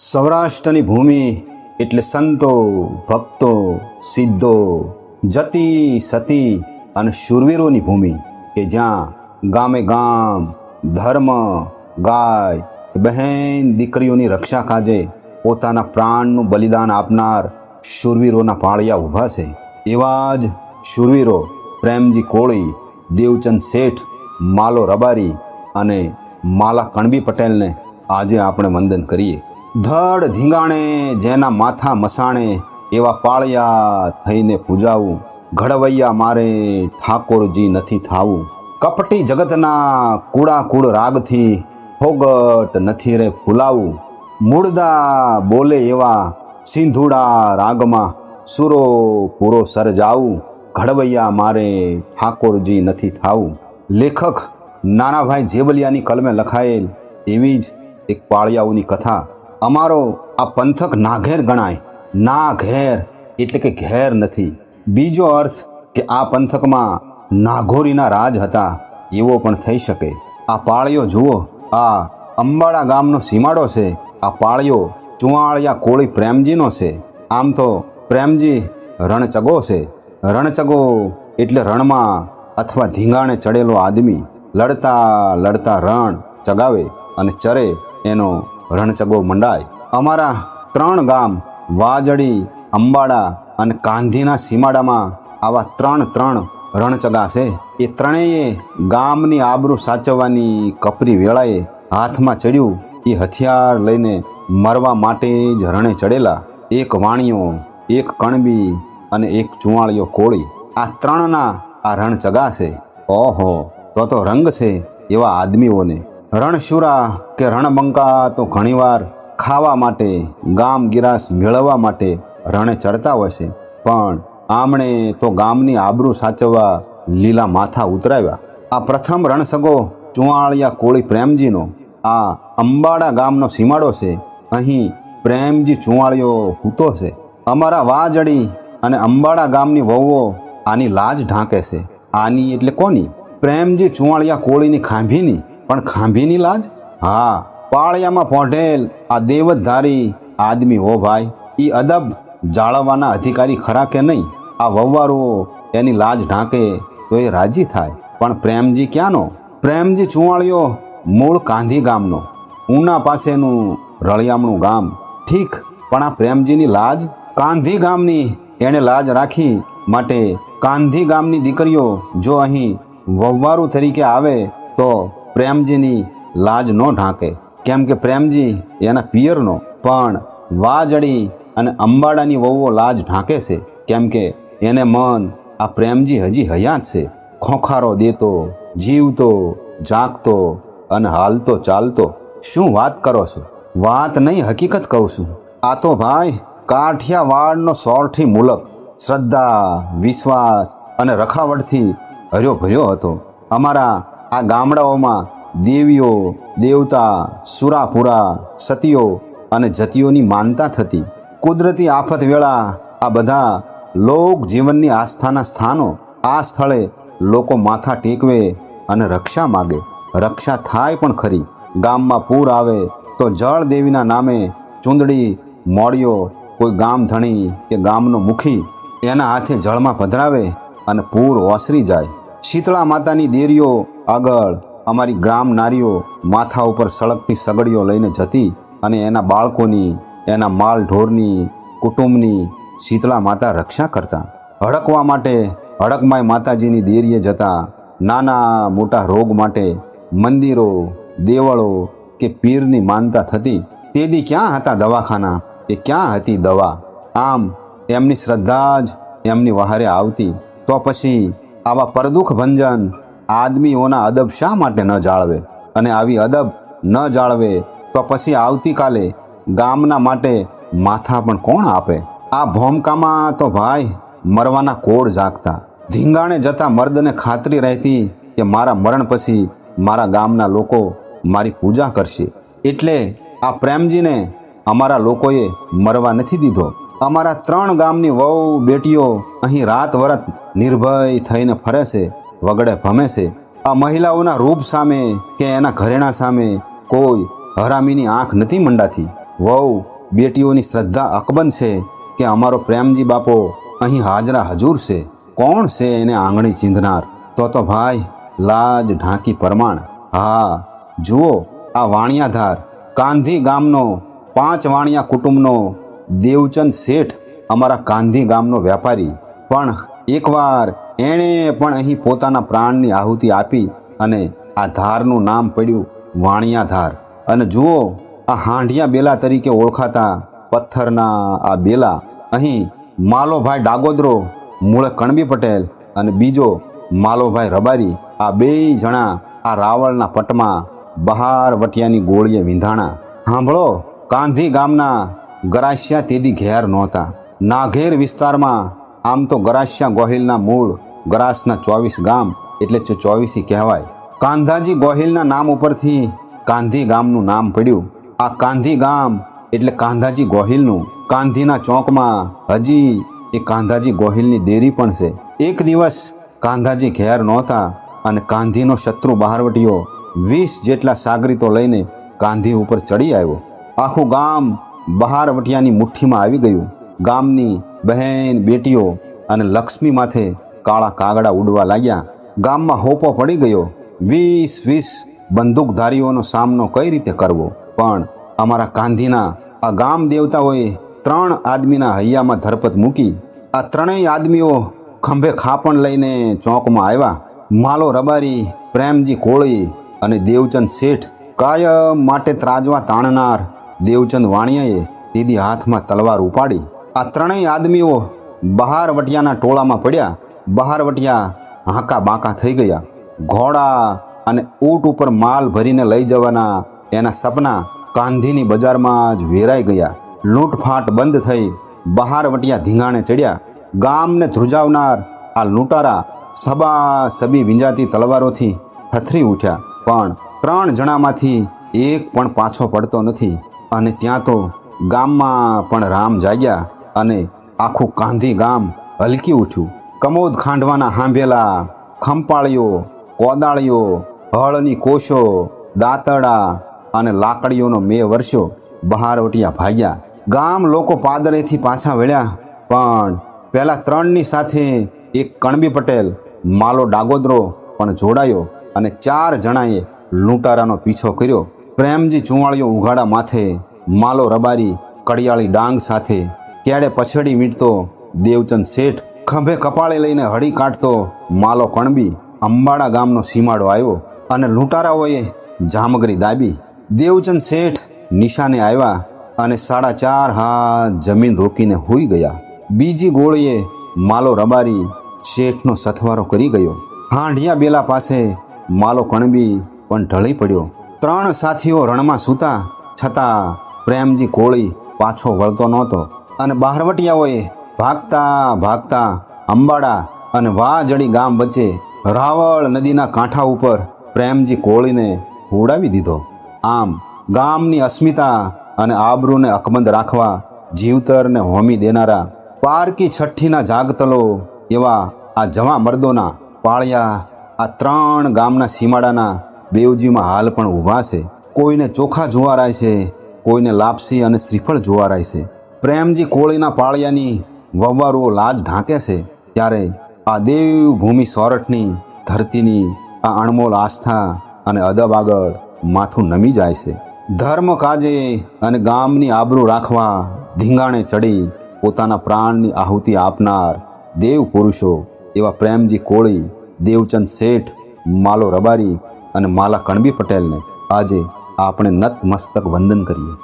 સૌરાષ્ટ્રની ભૂમિ એટલે સંતો, ભક્તો, સિદ્ધો, જતી, સતી અને શૂરવીરોની ભૂમિ કે જ્યાં ગામે ગામ, ધર્મ, ગાય, બહેન, દીકરીઓની રક્ષા કાજે પોતાના પ્રાણનું બલિદાન આપનાર શૂરવીરોના પાળિયા ઊભા છે. એવા જ શૂરવીરો પ્રેમજી કોળી, દેવચંદ શેઠ, માલો રબારી અને માલા કણબી પટેલને આજે આપણે વંદન કરીએ. ધડ ધીંગાણે, જેના માથા મસાણે, એવા પાળિયા થઈને પૂજાવું. ઘડવૈયા મારે ઠાકોરજી નથી થાવું. કપટી જગતના કુડ રાગથી ફોગટ નથી રે ફૂલાવું. મૂળદા બોલે એવા સિંધુડા રાગમાં સુરો પૂરો સર્જાવું. ઘડવૈયા મારે ઠાકોરજી નથી થાવું. લેખક નાનાભાઈ જેબલિયાની કલમે લખાયેલ એવી જ એક પાળિયાઓની કથા. અમારો આ પંથક નાઘેર ગણાય. ના ઘેર એટલે કે ઘેર નથી. બીજો અર્થ કે આ પંથકમાં નાઘોરીના રાજ હતા. એવો પણ થઈ શકે. આ પાળીઓ જુઓ, આ અંબાડા ગામનો સીમાડો છે. આ પાળિયો ચુવાળિયા કોળી પ્રેમજીનો છે. આમ તો પ્રેમજી રણચગો છે. રણચગો એટલે રણમાં અથવા ધીંગાણે ચડેલો આદમી. લડતા લડતા રણ ચગાવે અને ચરે એનો રણચગો મંડાય. અમારા ત્રણ ગામ, વાજડી, અંબાડા અને કાંધીના સીમાડામાં આવા ત્રણ ત્રણ રણચગા છે. એ ત્રણેય ગામની આબરૂ સાચવવાની કપરી વેળાએ હાથમાં ચડ્યું. એ હથિયાર લઈને મરવા માટે જ રણે ચડેલા. એક વાણિયો, એક કણબી અને એક ચુવાળીઓ કોળી. આ ત્રણના આ રણચગા છે. ઓહો, તો તો રંગ છે એવા આદમીઓને. રણશુરા કે રણબંકા તો ઘણીવાર ખાવા માટે, ગામ ગિરાસ મેળવવા માટે રણે ચડતા હોય છે. પણ આમણે તો ગામની આબરૂ સાચવવા લીલા માથા ઉતરાવ્યા. આ પ્રથમ રણસગો ચુવાળિયા કોળી પ્રેમજીનો, આ અંબાડા ગામનો સીમાડો છે. અહીં પ્રેમજી ચુવાળિયો હૂતો છે. અમારા વાજડી અને અંબાડા ગામની વહુઓ આની લાજ ઢાંકે છે. આની એટલે કોની? પ્રેમજી ચુવાળિયા કોળીની ખાંભીની પણ ખાંભીની લાજ? હા, પાળિયામાં પોઢેલ આ દેવધારી આદમી હો ભાઈ. એ અદબ જાળવવાના અધિકારી ખરા કે નહીં? આ વવ્વારુઓ એની લાજ ઢાંકે તો એ રાજી થાય. પણ પ્રેમજી ક્યાંનો? પ્રેમજી ચુવાળિયો મૂળ કાંધી ગામનો. ઉના પાસેનું રળિયામણું ગામ. ઠીક, પણ આ પ્રેમજીની લાજ? કાંધી ગામની એણે લાજ રાખી માટે કાંધી ગામની દીકરીઓ જો અહીં વવ્વારું તરીકે આવે તો પ્રેમજીની લાજ ન ઢાંકે. કેમ કે પ્રેમજી એના પિયરનો, પણ વાજડી અને અંબાડાની વહુઓ લાજ ઢાંકે છે. કેમ કે એને મન આ પ્રેમજી હજી હયાત છે. ખોખારો દેતો, જીવતો, જાગતો અને હાલતો ચાલતો. શું વાત કરો છો? વાત નહીં, હકીકત કહું છું. આ તો ભાઈ કાઠિયાવાડનો સોરઠી મુલક. શ્રદ્ધા, વિશ્વાસ અને રખાવટથી હર્યો ભર્યો હતો. અમારા આ ગામડાઓમાં દેવીઓ, દેવતા સુરાપુરા સતીઓ અને જતીઓની માનતા થતી. કુદરતી આફત વેળા આ બધા લોક જીવનની આસ્થાના સ્થાનો. આ સ્થળે લોકો માથા ટેકવે અને રક્ષા માગે. રક્ષા થાય પણ ખરી. ગામમાં પૂર આવે તો જળ દેવીના નામે ચૂંદડી મોડિયો કોઈ ગામ ધણી કે ગામનો મુખી એના હાથે જળમાં પધરાવે અને પૂર ઓસરી જાય. શીતળા માતાની દેરીઓ આગળ અમારી ગ્રામ નારીઓ માથા ઉપર સળગતી સગડીઓ લઈને જતી અને એના બાળકોની, એના માલ ઢોરની, કુટુંબની શીતળા માતા રક્ષા કરતા. હડકવા માટે હડકમાય માતાજીની દેરીએ જતા નાના મોટા રોગ માટે મંદિરો, દેવળો કે પીરની માનતા થતી. તેદી ક્યાં હતા દવાખાના? એ ક્યાં હતી દવા? આમ એમની શ્રદ્ધા જ એમની વહારે આવતી. તો પછી આવા પરદુખ ભંજન આદમીઓના અદબ શા માટે ન જાળવે? અને આવી અદબ ન જાળવે તો પછી આવતીકાલે ગામના માટે માથા પણ કોણ આપે? આ ભોમકામાં તો ભાઈ મરવાના કોળ જાગતા. ધીંગાણે જતા મર્દને ખાતરી રહેતી કે મારા મરણ પછી મારા ગામના લોકો મારી પૂજા કરશે. એટલે આ પ્રેમજીને અમારા લોકોએ મરવા નથી દીધો. અમારા ત્રણ ગામની વહુ, બેટીઓ અહીં રાત વરત નિર્ભય થઈને ફરે છે, વગડે ભમે છે. આ મહિલાઓના રૂપ સામે કે એના ઘરેણા સામે કોઈ હરામીની આંખ નથી મંડાતી. વહુ, બેટીઓની શ્રદ્ધા અકબંધ છે કે અમારો પ્રેમજી બાપો અહીં હાજરા હજુર છે. કોણ છે એને આંગળી ચીંધનાર? તો તો ભાઈ, લાજ ઢાંકી પરમાણ. હા, જુઓ, આ વાણિયાધાર. કાંધી ગામનો પાંચ વાણિયા કુટુંબનો દેવચંદ શેઠ અમારા કાંધી ગામનો વેપારી. પણ એકવાર એણે પણ અહીં પોતાના પ્રાણની આહુતિ આપી અને આ ધારનું નામ પડ્યું વાણિયાધાર. અને જુઓ, આ હાંઢિયા બેલા તરીકે ઓળખાતા પથ્થરના આ બેલા. અહીં માલોભાઈ ડાગોદરો, મૂળ કણબી પટેલ અને બીજો માલોભાઈ રબારી, આ બેય જણા આ રાવળના પટમાં બહાર વટિયાની ગોળીએ વિંધાણા. સાંભળો કાંધી ગામના ગરાસિયા તેદી ઘેર નહોતા. નાઘેર વિસ્તારમાં આમ તો ગરાશિયા ગોહિલના મૂળ, ગરાસના ચોવીસ ગામ એટલે ચોવીસી કહેવાય. કાંધાજી ગોહિલના નામ ઉપરથી કાંધી ગામનું નામ પડ્યું. આ કાંધી ગામ એટલે કાંધાજી ગોહિલનું. કાંધીના ચોકમાં હજી એ કાંધાજી ગોહિલની દેરી પણ છે. એક દિવસ કાંધાજી ઘેર નહોતા અને કાંધીનો શત્રુ બહારવટીઓ વીસ જેટલા સાગરીતો લઈને કાંધી ઉપર ચડી આવ્યો. આખું ગામ બહારવટિયાની મુઠ્ઠીમાં આવી ગયું. ગામની બહેન, બેટીઓ અને લક્ષ્મી માથે કાળા કાગડા ઉડવા લાગ્યા. ગામમાં હોપો પડી ગયો. વીસ વીસ બંદૂકધારીઓનો સામનો કઈ રીતે કરવો? પણ અમારા ગાંધીના આ ગામ દેવતાઓએ ત્રણ આદમીના હૈયામાં ધરપત મૂકી. આ ત્રણેય આદમીઓ ખંભે ખાપણ લઈને ચોકમાં આવ્યા. માલો રબારી, પ્રેમજી કોળી અને દેવચંદ શેઠ કાયમ માટે ત્રાજવા તાણનાર દેવચંદ વાણિયાએ દીદી હાથમાં તલવાર ઉપાડી. આ ત્રણેય આદમીઓ બહાર વટિયાના ટોળામાં પડ્યા. બહાર વટિયા હાંકા બાંકા થઈ ગયા. ઘોડા અને ઊંટ ઉપર માલ ભરીને લઈ જવાના એના સપના કાંધીની બજારમાં જ વેરાઈ ગયા. લૂંટફાટ બંધ થઈ બહાર વટિયા ધીંગાણે ચડ્યા. ગામને ધ્રુજાવનાર આ લૂંટારા સબા સબી વિંજાતી તલવારોથી થથરી ઉઠ્યા. પણ ત્રણ જણામાંથી એક પણ પાછો પડતો નથી. અને ત્યાં તો ગામમાં પણ રામ જાગ્યા અને આખું કાંધી ગામ હલકી ઉઠ્યું. કમોદ ખાંડવાના હાંભેલા ખંપાળીઓ, કોદાળીઓ, હળની કોશો દાંતડા અને લાકડીઓનો મેં વર્ષો બહારવટિયા ભાગ્યા. ગામ લોકો પાદરેથી પાછા વળ્યા. પણ પહેલાં ત્રણની સાથે એક કણબી પટેલ, માલો ડાગોદરો પણ જોડાયો અને ચાર જણાએ લૂંટારાનો પીછો કર્યો. પ્રેમજી ચુંવાળીઓ ઉઘાડા માથે, માલો રબારી, કડિયાળી ડાંગ સાથે, ક્યારે પછડી મીટતો, દેવચંદ શેઠ ખંભે કપાળે લઈને હળી કાઢતો, માલો કણબી, અંબાડા ગામનો સીમાડો આવ્યો અને લૂંટારાઓએ જામગરી દાબી. દેવચંદ શેઠ નિશાને આવ્યા અને સાડા ચાર હાથ જમીન રોકીને હોઈ ગયા. બીજી ગોળીએ માલો રબારી શેઠનો સથવારો કરી ગયો. હાંઢિયા બેલા પાસે માલો કણબી પણ ઢળી પડ્યો. ત્રણ સાથીઓ રણમાં સૂતા, છતાં પ્રેમજી કોળી પાછો વળતો નહોતો. અને બહારવટિયાઓએ ભાગતા ભાગતા અંબાડા અને વાજડી ગામ વચ્ચે રાવળ નદીના કાંઠા ઉપર પ્રેમજી કોળીને ઉડાવી દીધો. આમ ગામની અસ્મિતા અને આબરૂને અકબંધ રાખવા જીવતરને હોમી દેનારા પારકી છઠ્ઠીના જાગતલો એવા આ જવા મર્દોના પાળિયા, આ ત્રણ ગામના સીમાડાના બેવજીમાં હાલ પણ ઊભા છે. કોઈને ચોખા જુવારાય છે, કોઈને લાપસી અને શ્રીફળ જુવારાય છે. પ્રેમજી કોળીના પાળિયાની વવારુઓ લાજ ઢાંકે છે, ત્યારે આ દેવભૂમિ સોરઠની ધરતીની આ અણમોલ આસ્થા અને અદબ આગળ માથું નમી જાય છે. ધર્મ કાજે અને ગામની આબરૂ રાખવા ધીંગાણે ચડી પોતાના પ્રાણની આહુતિ આપનાર દેવ પુરુષો એવા પ્રેમજી કોળી, દેવચંદ શેઠ, માલો રબારી અને માલા કણબી પટેલને આજે આપણે નતમસ્તક વંદન કરીએ.